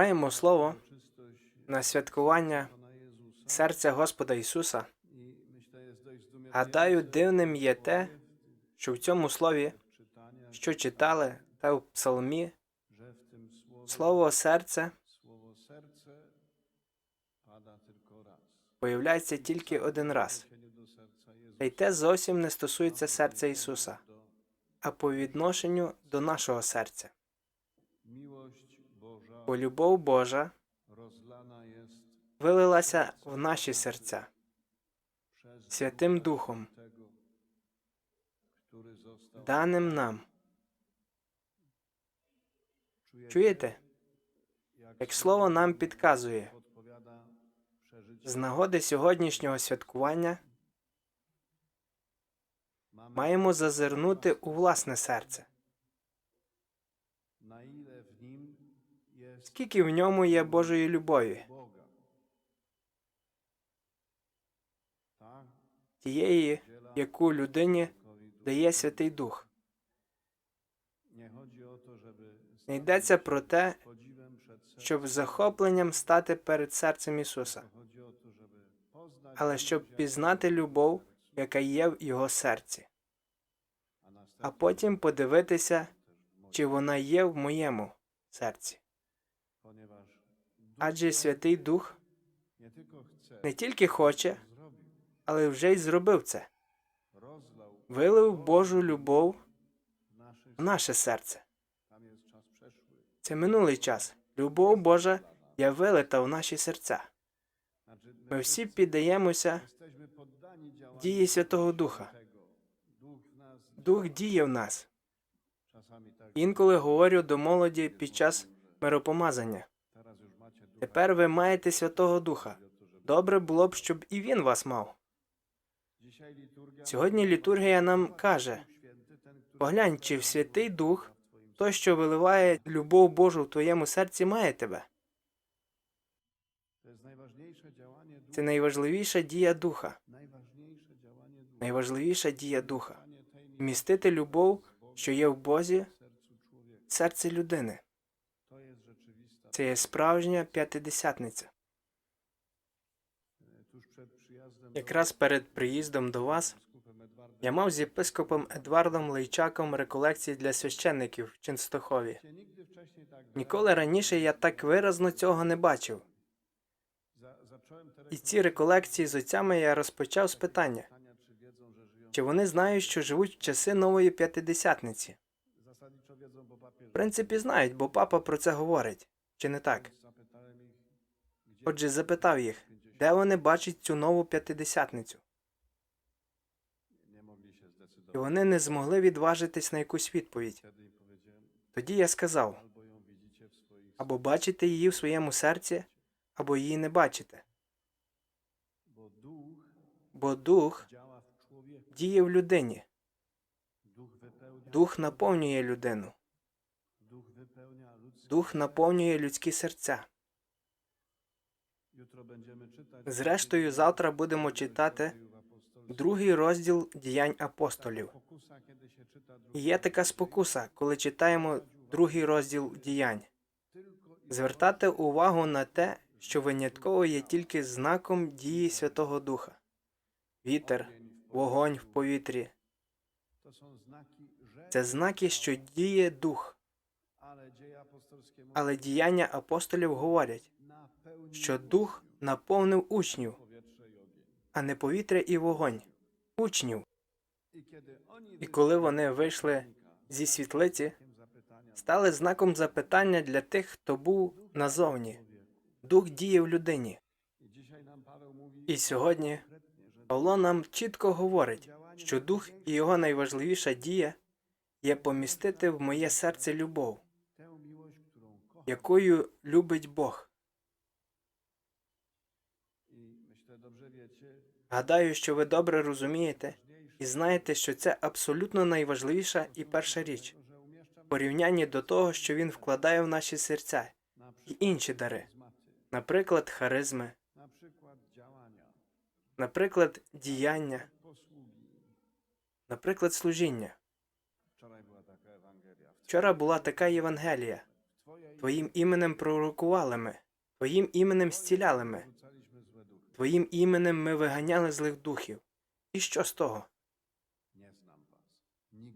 Маємо слово на святкування серця Господа Ісуса. Гадаю, дивним є те, що в цьому слові, що читали, та в псалмі, слово серце появляється тільки один раз. Та й те зовсім не стосується серця Ісуса, а по відношенню до нашого серця. Бо любов Божа вилилася в наші серця. Святим Духом, даним нам. Чуєте, як слово нам підказує, з нагоди сьогоднішнього святкування маємо зазирнути у власне серце, скільки в ньому є Божої любові, тієї, яку людині дає Святий Дух. Не йдеться про те, щоб захопленням стати перед серцем Ісуса, але щоб пізнати любов, яка є в його серці, а потім подивитися, чи вона є в моєму серці. Адже Святий Дух не тільки хоче, але вже й зробив це, вилив Божу любов в наше серце. Це минулий час. Любов Божа є вилита в наші серця. Ми всі піддаємося дії Святого Духа. Дух діє в нас. Інколи говорю до молоді під час миропомазання. Тепер ви маєте Святого Духа. Добре було б, щоб і він вас мав. Сьогодні літургія нам каже: поглянь, чи в Святий Дух, той, що виливає любов Божу в твоєму серці, має тебе. Це найважливіша дія Духа. Найважливіша дія Духа. Вмістити любов, що є в Бозі, в серці людини. Це є справжня п'ятидесятниця. Якраз перед приїздом до вас я мав з єпископом Едвардом Лейчаком реколекції для священників в wcześniej Ніколи раніше я так виразно цього не бачив. І ці реколекції з отцями я розпочав з питання, чи вони знають, що живуть в часи нової п'ятидесятниці. В принципі, знають, бо папа про це говорить. Чи не так? Отже, запитав їх, де вони бачать цю нову п'ятидесятницю. І вони не змогли відважитись на якусь відповідь. Тоді я сказав: або бачите її в своєму серці, або її не бачите. Бо дух діє в людині, дух наповнює людину. Дух наповнює людські серця. Зрештою, завтра будемо читати другий розділ діянь апостолів. І є така спокуса, коли читаємо другий розділ діянь. Звертати увагу на те, що винятково є тільки знаком дії Святого Духа. Вітер, вогонь в повітрі це знаки, що діє дух. Але діяння апостолів говорять, що дух наповнив учнів, а не повітря і вогонь. Учнів. І коли вони вийшли зі світлиці, стали знаком запитання для тих, хто був назовні. Дух діє в людині. І сьогодні Павло нам чітко говорить, що дух і його найважливіша дія є помістити в моє серце любов, якою любить Бог. Гадаю, що ви добре розумієте і знаєте, що це абсолютно найважливіша і перша річ в порівнянні до того, що він вкладає в наші серця і інші дари, наприклад, харизми, наприклад, діяння, наприклад, служіння. Вчора була така Євангелія. Твоїм іменем пророкували ми, Твоїм іменем зціляли ми. Твоїм іменем ми виганяли злих духів. І що з того?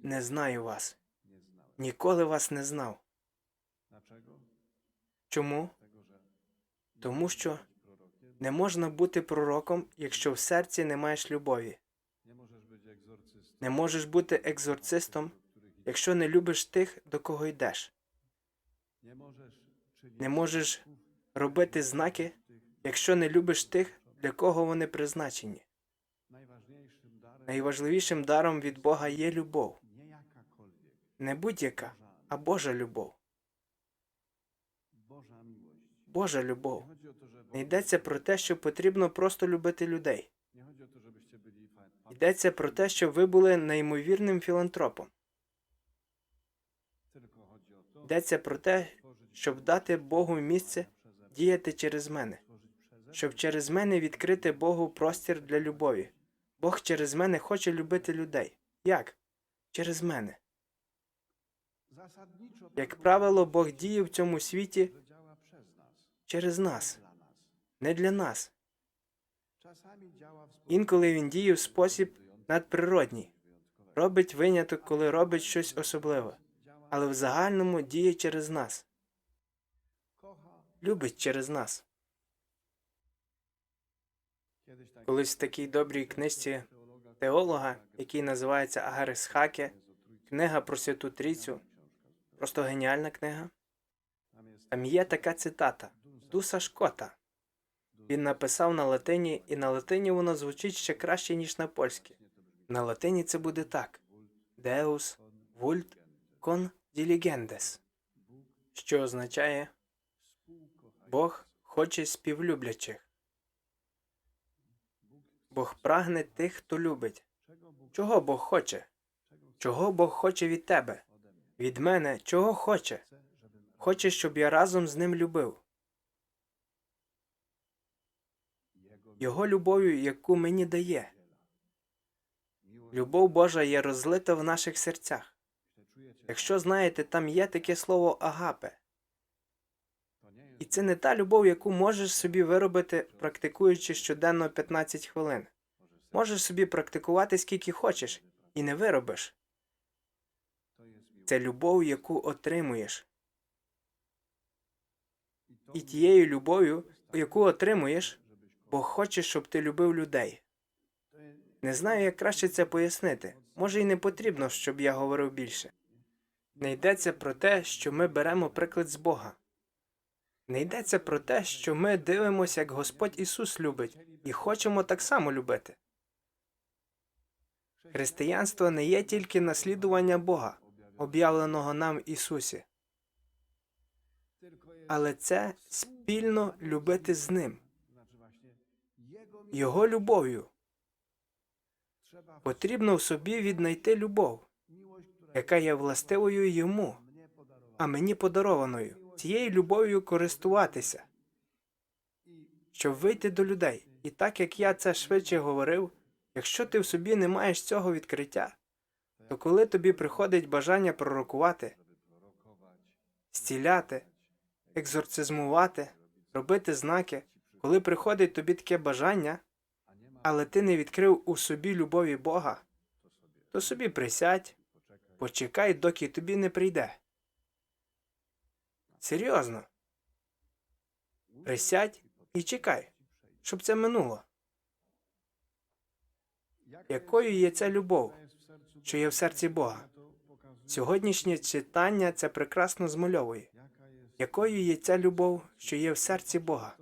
Не знаю вас, ніколи вас не знав. Чому? Тому що не можна бути пророком, якщо в серці не маєш любові. Не можеш бути екзорцистом, якщо не любиш тих, до кого йдеш. Не можеш робити знаки, якщо не любиш тих, для кого вони призначені. Найважливішим даром від Бога є любов, не будь-яка, а Божа любов. Божа любов. Не йдеться про те, що потрібно просто любити людей. Йдеться про те, щоб ви були неймовірним філантропом. Йдеться про те, щоб дати Богу місце діяти через мене, щоб через мене відкрити Богу простір для любові. Бог через мене хоче любити людей. Як? Через мене. Як правило, Бог діє в цьому світі через нас, не для нас. Інколи він діє в спосіб надприродній, робить виняток, коли робить щось особливе, але в загальному діє через нас. Любить через нас. Колись в такій добрій книжці теолога, який називається Агарис Хаке, книга про Святу Трійцю, просто геніальна книга. Там є така цитата Дуса Шкота. Він написав на латині, і на латині воно звучить ще краще, ніж на польській. На латині це буде так: Deus vult con diligendes, що означає Бог хоче співлюблячих. Бог прагне тих, хто любить. Чого Бог хоче? Чого Бог хоче від тебе? Від мене чого хоче? Хоче, щоб я разом з ним любив. Його любов'ю, яку мені дає. Любов Божа є розлита в наших серцях. Якщо знаєте, там є таке слово агапе. І це не та любов, яку можеш собі виробити, практикуючи щоденно 15 хвилин. Можеш собі практикувати скільки хочеш, і не виробиш. Це любов, яку отримуєш. І тією любов'ю, яку отримуєш, żebyś Бог хоче, щоб ти любив людей. Не знаю, як краще це пояснити. Може, і не потрібно, щоб я говорив більше. Не йдеться про те, що ми беремо приклад з Бога. Не йдеться про те, що ми дивимося, як Господь Ісус любить, і хочемо так само любити. Християнство не є тільки наслідування Бога, об'явленого нам Ісусі, але це спільно любити з Ним, Його любов'ю. Потрібно в собі віднайти любов, яка є властивою йому, а мені подарованою. Цією любов'ю користуватися, щоб вийти до людей. І так як я це швидше говорив, якщо ти в собі не маєш цього відкриття, то коли тобі приходить бажання пророкувати, зціляти, екзорцизмувати, робити знаки, коли приходить тобі таке бажання, але ти не відкрив у собі любові Бога, то собі присядь, почекай, доки тобі не прийде. Серйозно, присядь і чекай, щоб це минуло. Якою є ця любов, що є в серці Бога? Сьогоднішнє читання це прекрасно змальовує. Якою є ця любов, що є в серці Бога?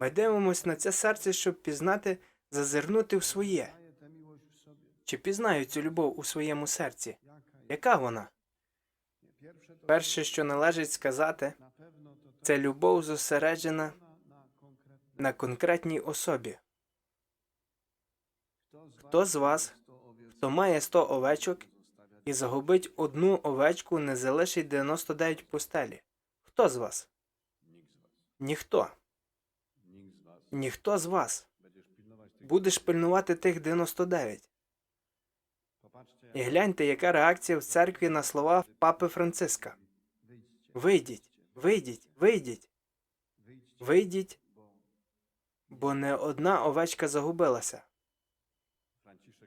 Ми дивимося на це серце, щоб пізнати, зазирнути в своє. Чи пізнаю цю любов у своєму серці? Яка вона? Перше, що належить сказати, це любов зосереджена на конкретній особі. Хто з вас, хто має 100 овечок і загубить одну овечку, не залишить 99 в пустелі? Хто з вас? Ніхто. Ніхто з вас. Будеш пильнувати тих 99. І гляньте, яка реакція в церкві на слова папи Франциска. Вийдіть, Вийдіть, вийдіть, вийдіть, бо не одна овечка загубилася.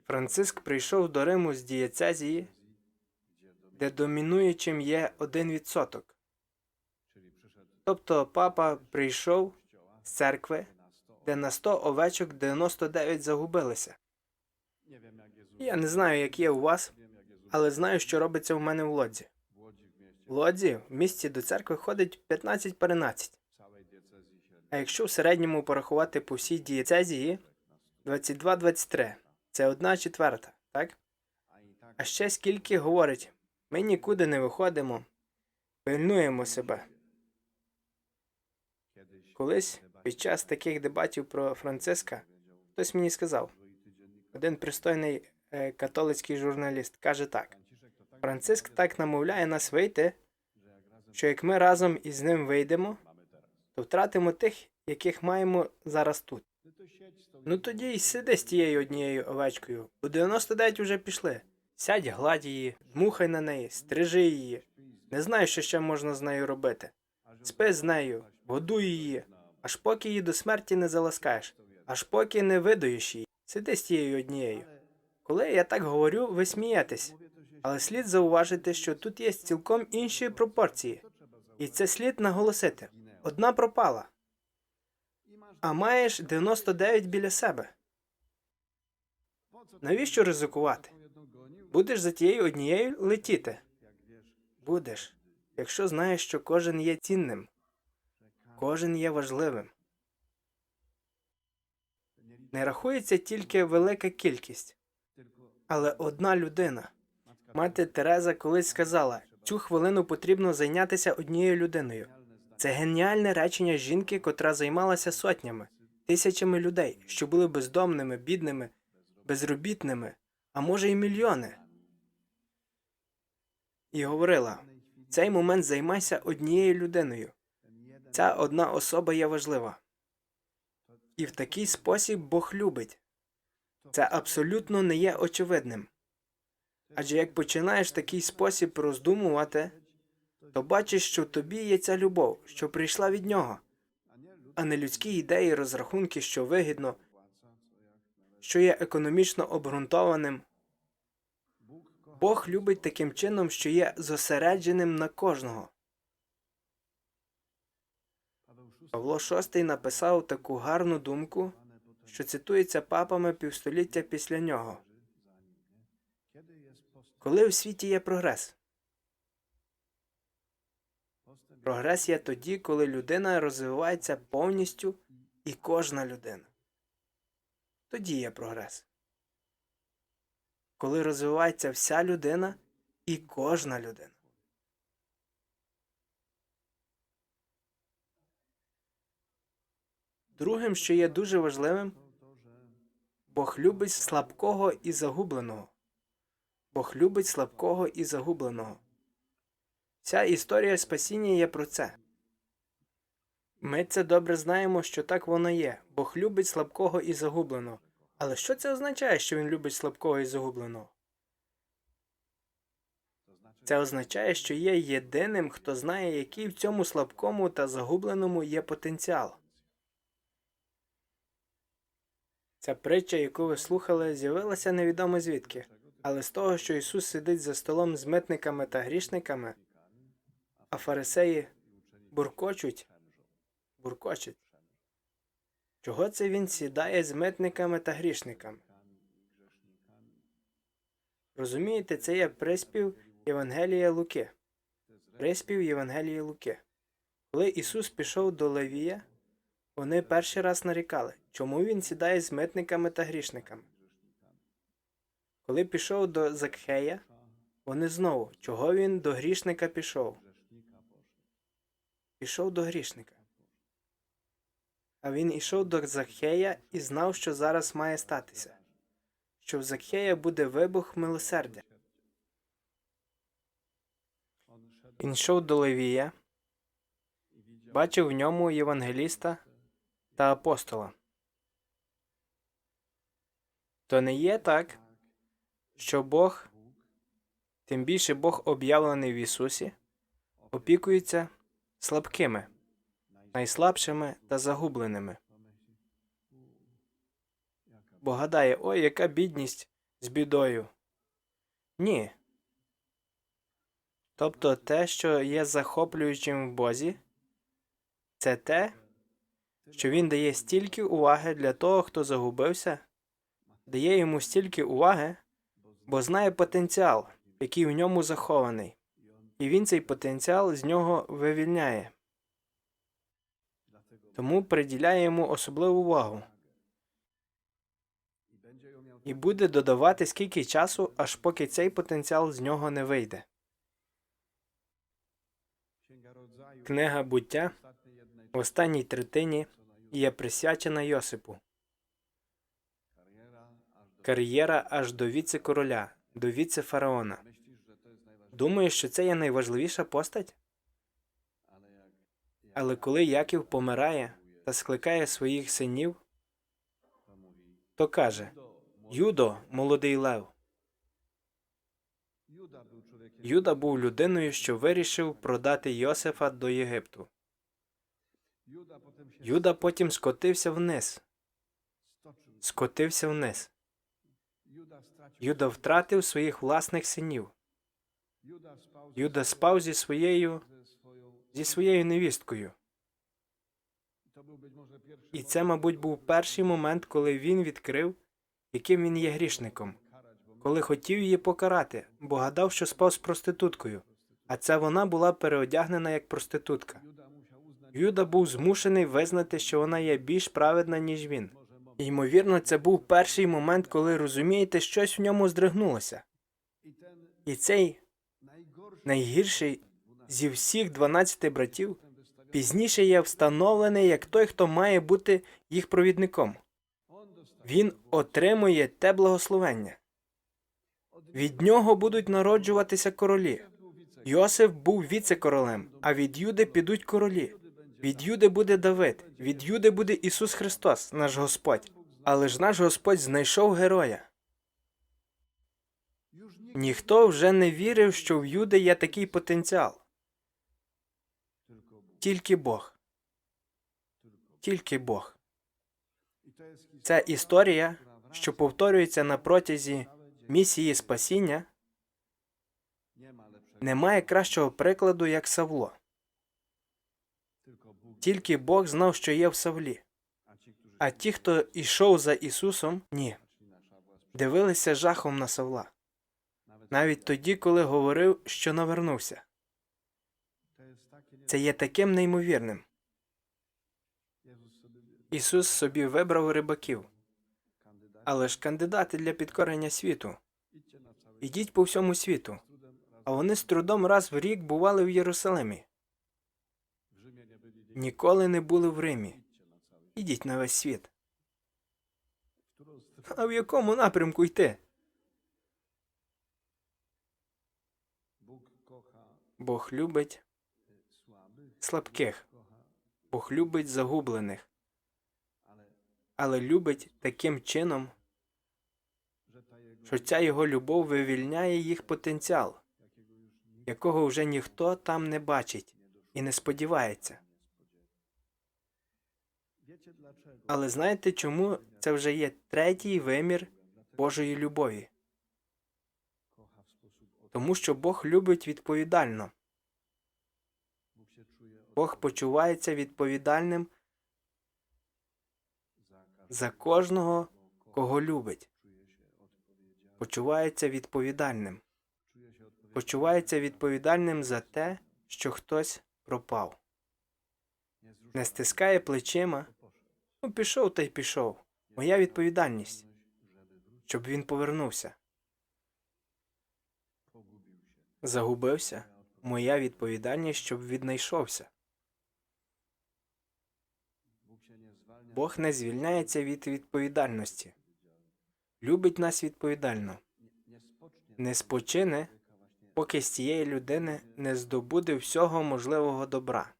Франциск прийшов до Риму з дієцезії, де домінуючим є один відсоток. Тобто папа прийшов з церкви, де на 100 овечок 99 загубилися. Я не знаю, як є у вас, але знаю, що робиться в мене в лодзі. В лодзі в місті до церкви ходить 15 перенадцять. А якщо в середньому порахувати по всій дієцезії na 100. 22-23, це одна четверта, так? А ще скільки говорить, ми нікуди не виходимо, пильнуємо себе. Колись під час таких дебатів про Франциска хтось мені сказав, один пристойний католицький журналіст каже так: Франциск так намовляє нас вийти, що як ми разом із ним вийдемо, то втратимо тих, яких маємо зараз тут. Ну тоді й сиди з тією однією овечкою, бо 99 уже пішли. Сядь, гладь її, дмухай на неї, стрижи її. Не знаю, що ще можна з нею робити. Спи з нею, годуй її, аж поки її до смерті не заласкаєш, аж поки не видоїш її. Сиди з тією однією. Коли я так говорю, ви смієтесь. Але слід зауважити, що тут є цілком інші пропорції, і це слід наголосити. Одна пропала, а маєш 99 біля себе. Навіщо ризикувати? Будеш за тією однією летіти? Будеш, якщо знаєш, що кожен є цінним, кожен є важливим. Не рахується тільки велика кількість, але одна людина. Мати Тереза колись сказала: цю хвилину потрібно зайнятися однією людиною. Це геніальне речення жінки, котра займалася сотнями, тисячами людей, що були бездомними, бідними, безробітними, а може й мільйони. І говорила: цей момент займайся однією людиною. Ця одна особа є важлива. І в такий спосіб Бог любить. Це абсолютно не є очевидним. Адже як починаєш такий спосіб роздумувати, то бачиш, що тобі є ця любов, що прийшла від нього, а не людські ідеї, розрахунки, що вигідно, що є економічно обґрунтованим. Бог любить таким чином, що є зосередженим на кожного. Павло VI написав таку гарну думку, що цитується папами півстоліття після нього. Коли в світі є прогрес? Прогрес є тоді, коли людина розвивається повністю і кожна людина. Тоді є прогрес. Коли розвивається вся людина і кожна людина. Другим, що є дуже важливим, Бог любить слабкого і загубленого. Бог любить слабкого і загубленого. Вся історія спасіння є про це. Ми це добре знаємо, що так воно є. Бог любить слабкого і загубленого. Але що це означає, що він любить слабкого і загубленого? Це означає, що є єдиним, хто знає, який в цьому слабкому та загубленому є потенціал. Ця притча, яку ви слухали, з'явилася невідомо звідки, але з того, що Ісус сидить за столом з митниками та грішниками, а фарисеї буркочуть, буркочуть. Чого це він сідає з митниками та грішниками? Розумієте, це є приспів Євангелія Луки. Приспів Євангелія Луки. Коли Ісус пішов до Левія, вони перший раз нарікали, чому він сідає з митниками та грішниками. Коли пішов до Закхея, вони знову, чого він до грішника пішов? Пішов до грішника. А він ішов до Закхея і знав, що зараз має статися, що в Закхея буде вибух милосердя. Він йшов до Левія, бачив в ньому євангеліста та апостола. То не є так, що Бог, тим більше Бог об'явлений в Ісусі, опікується слабкими, найслабшими та загубленими. Бо гадає, ой, яка бідність з бідою. Ні. Тобто те, що є захоплюючим в Бозі, це те, що він дає стільки уваги для того, хто загубився, дає йому стільки уваги, бо знає потенціал, який в ньому захований, і він цей потенціал з нього вивільняє. Тому приділяє йому особливу увагу і буде додавати скільки часу, аж поки цей потенціал з нього не вийде. Книга буття в останній третині є присвячена Йосипу. Кар'єра аж до віце-короля, до віце-фараона. Думаєш, що це є найважливіша постать? Але коли Яків помирає та скликає своїх синів, то каже Юдо, молодий лев. Юда був людиною, що вирішив продати Йосифа до Єгипту. Юда потім скотився вниз. Скотився вниз. Юда втратив своїх власних синів. Юда спав зі своєю зі своєю невісткою. І це, мабуть, був перший момент, коли він відкрив, яким він є грішником, коли хотів її покарати, бо гадав, що спав з проституткою, а це вона була переодягнена як проститутка. Юда був змушений визнати, що вона є більш праведна, ніж він. Ймовірно, це був перший момент, коли розумієте, щось в ньому здригнулося. І цей найгірший зі всіх 12 братів пізніше є встановлений як той, хто має бути їх провідником. Він отримує те благословення. Від нього будуть народжуватися королі. Йосиф був віце-королем, а від Юди підуть королі. Від Юди буде Давид, від Юди буде Ісус Христос, наш Господь. Але ж наш Господь знайшов героя. Ніхто вже не вірив, що в Юди є такий потенціал. Тільки Бог. Тільки Бог. Це історія, що повторюється на протязі місії спасіння, немає кращого прикладу, як Савло. Тільки Бог знав, що є в Савлі. А ті, хто йшов за Ісусом, ні. Дивилися жахом на Савла. Навіть тоді, коли говорив, що навернувся. Це є таким неймовірним. Ісус собі вибрав рибаків, але ж кандидати для підкорення світу. Ідіть по всьому світу. А вони з трудом раз в рік бували в Єрусалимі. Ніколи не були в Римі. Ідіть на весь світ. А в якому напрямку йти? Бог любить слабких, Бог любить загублених, але любить таким чином, що ця його любов вивільняє їх потенціал, якого вже ніхто там не бачить і не сподівається. Але знаєте, чому це вже є третій вимір Божої любові? Тому що Бог любить відповідально. Бог почувається відповідальним за кожного, кого любить. Почувається відповідальним. Почувається відповідальним за те, що хтось пропав. Не стискає плечима. Ну, пішов та й пішов. Моя відповідальність, щоб він повернувся. Загубився. Моя відповідальність, щоб віднайшовся. Бог не звільняється від відповідальності. Любить нас відповідально. Не спочине, поки з цієї людини не здобуде всього можливого добра.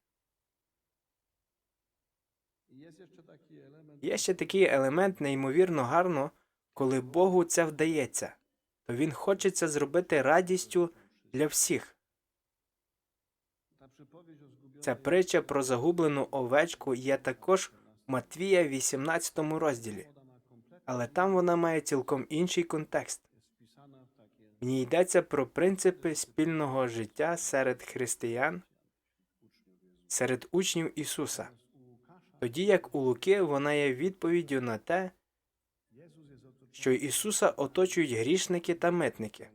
Є ще такий елемент неймовірно гарно, коли Богу це вдається, то він хочеться зробити радістю для всіх. Ця притча про загублену овечку є також в Матвія 18 розділі, але там вона має цілком інший контекст. В ній йдеться про принципи спільного життя серед християн, серед учнів Ісуса. Тоді як у Луки вона є відповіддю на те, що Ісуса оточують грішники та митники,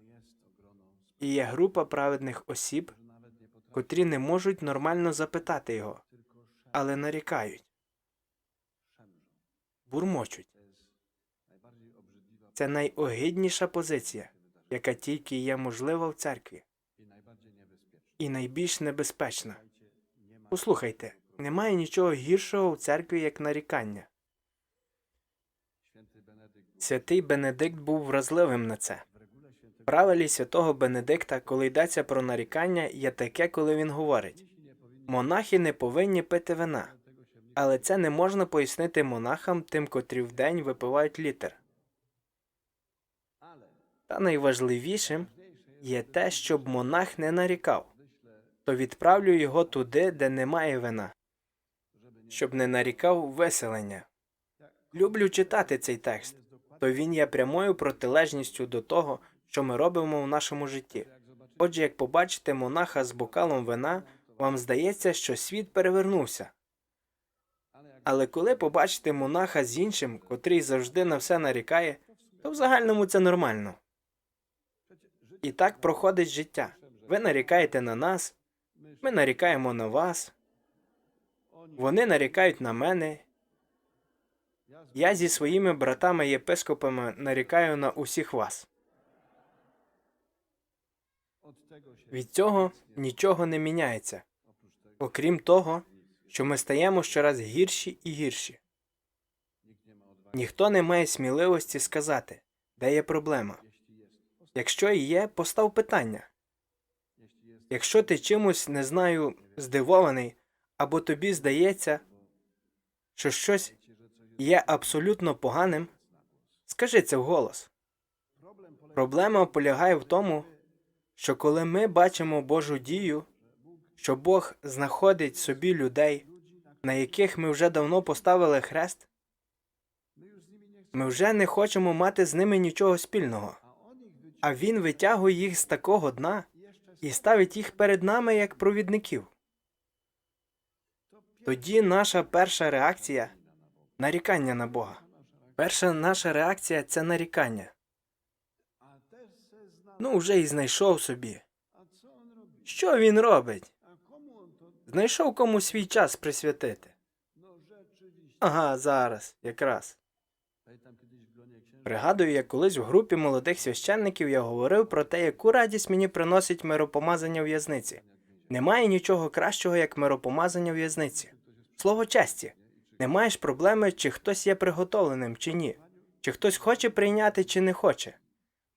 і є група праведних осіб, котрі не можуть нормально запитати його, але нарікають, бурмочуть. Це найогидніша позиція, яка тільки є можлива в церкві, і найбільш небезпечна. Послухайте, немає нічого гіршого в церкві, як нарікання. Святий Бенедикт був вразливим на це. Правилі святого Бенедикта, коли йдеться про нарікання, є таке, коли він говорить: монахи не повинні пити вина, але це не можна пояснити монахам, тим, котрі вдень випивають літр. Та найважливішим є те, щоб монах не нарікав, то відправлю його туди, де немає вина, щоб не нарікав веселення. Люблю читати цей текст, то він є прямою протилежністю до того, що ми робимо в нашому житті. Отже, як побачите монаха з бокалом вина, вам здається, що світ перевернувся. Але коли побачите монаха з іншим, котрий завжди на все нарікає, то в загальному це нормально. І так проходить життя. Ви нарікаєте на нас, ми нарікаємо на вас, вони нарікають на мене. Я зі своїми братами єпископами нарікаю на усіх вас. Від цього нічого не міняється, окрім того, що ми стаємо щораз гірші і гірші. Ніхто не має сміливості сказати, де є проблема. Якщо і є, постав питання. Якщо ти чимось не знаю, здивований, або тобі здається, що щось є абсолютно поганим, скажи це вголос. Проблема полягає в тому, що коли ми бачимо Божу дію, що Бог знаходить собі людей, на яких ми вже давно поставили хрест, ми вже не хочемо мати з ними нічого спільного, а Він витягує їх з такого дна і ставить їх перед нами як провідників. Тоді наша перша реакція нарікання на Бога. Перша наша реакція це нарікання. Ну, вже і знайшов собі. Що він робить? Знайшов кому свій час присвятити. Ага, зараз, якраз. Пригадую, як колись в групі молодих священників я говорив про те, яку радість мені приносить миропомазання в'язниці. Немає нічого кращого, як миропомазання в'язниці. Слово честі. Не маєш проблеми, чи хтось є приготовленим, чи ні, чи хтось хоче прийняти, чи не хоче.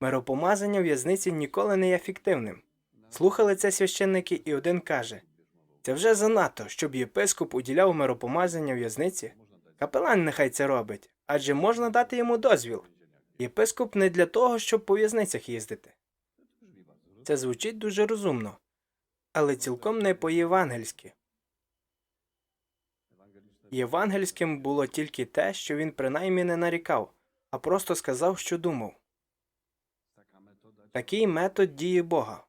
Миропомазання в'язниці ніколи не є фіктивним. Слухали це священники, і один каже: це вже занадто, щоб єпископ уділяв миропомазання в'язниці. Капелан нехай це робить, адже можна дати йому дозвіл. Єпископ не для того, щоб по в'язницях їздити. Це звучить дуже розумно, але цілком не по-євангельськи. Євангельським було тільки те, що він принаймні не нарікав, а просто сказав, що думав. Такий метод дії Бога.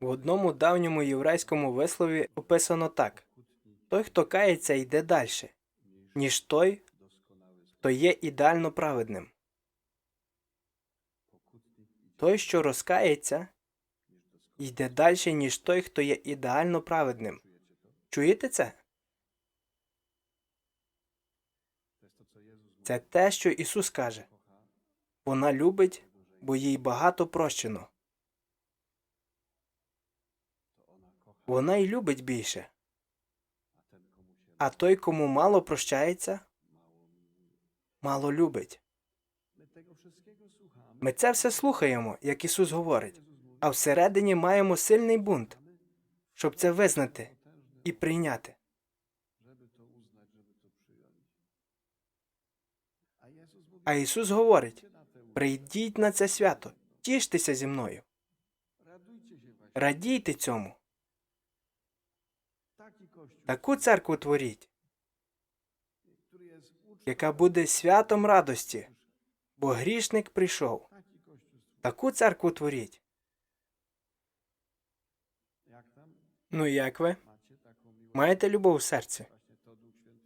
В одному давньому єврейському вислові описано так: той, хто кається, йде далі, ніж той, хто є ідеально праведним. Той, що розкається, йде далі, ніж той, хто є ідеально праведним. Чуєте це? Це те, що Ісус каже. Вона любить, бо їй багато прощено. Вона й любить більше. А той, кому мало прощається, мало любить. Ми це все слухаємо, як Ісус говорить, а всередині маємо сильний бунт, щоб це визнати і прийняти. А Ісус говорить: прийдіть на це свято, тіштеся зі мною. Радійте цьому. Таку церкву творіть, яка буде святом радості, бо грішник прийшов. Таку церкву творіть. Ну як ви? Маєте любов в серці?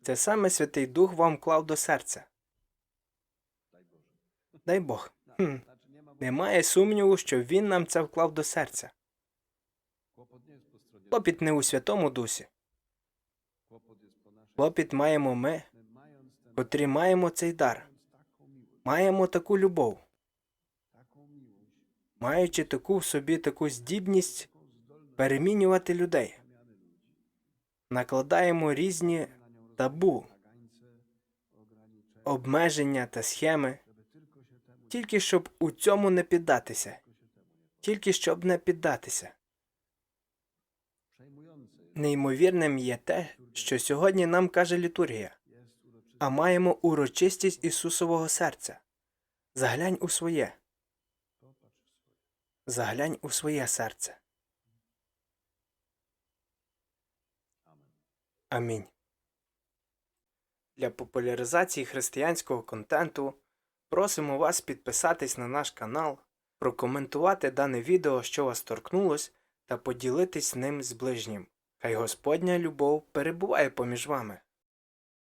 Це саме Святий Дух вам клав до серця. Дай Бог. Хм. Немає сумніву, що Він нам це вклав до серця. Клопіт не у Святому Дусі. Клопіт маємо ми, котрі маємо цей дар, маємо таку любов, маючи таку в собі таку здібність перемінювати людей, накладаємо різні табу, обмеження та схеми, тільки щоб у цьому не піддатися, тільки щоб не піддатися. Неймовірним є те, що сьогодні нам каже літургія, а маємо урочистість Ісусового серця. Заглянь у своє. Заглянь у своє серце. Амінь. Для популяризації християнського контенту просимо вас підписатись на наш канал, прокоментувати дане відео, що вас торкнулось, та поділитись ним з ближнім. Хай Господня любов перебуває поміж вами.